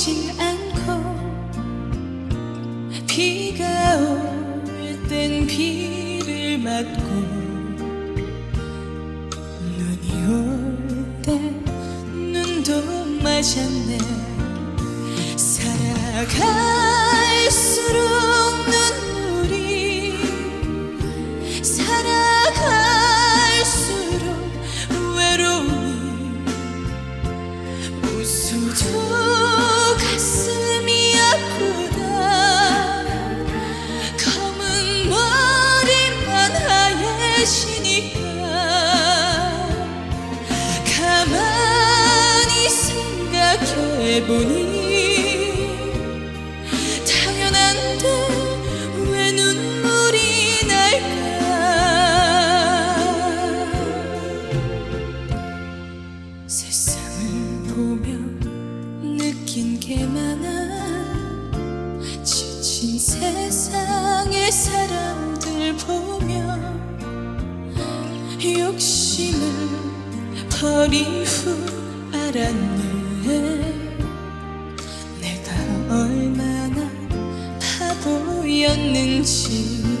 보이진 않고 비가 올 땐 비를 맞고 눈이 올 때 눈도 맞았네. 살아갈수록 해보니 당연한데 왜 눈물이 날까? 세상을 보며 느낀 게 많아. 지친 세상의 사람들 보며 욕심을 버린 후 알았네 바보였는지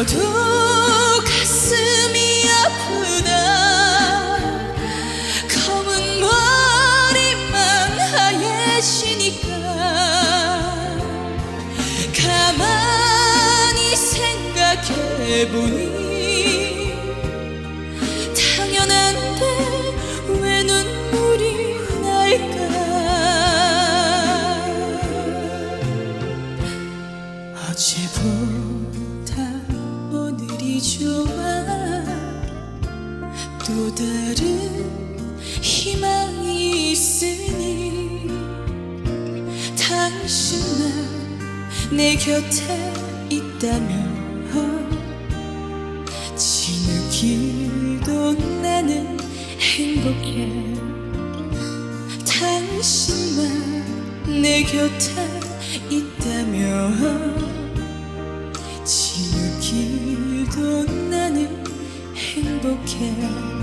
웃어도 가슴이 아프다. 검은 머리만 하얘지니까 가만히 생각해보니 당연한데 왜 눈물이 날까? 오늘이 좋아 또 다른 희망이 있으니 당신만 내 곁에 있다면 지抜기도 나는 행복해. 당신만 내 곁에 행복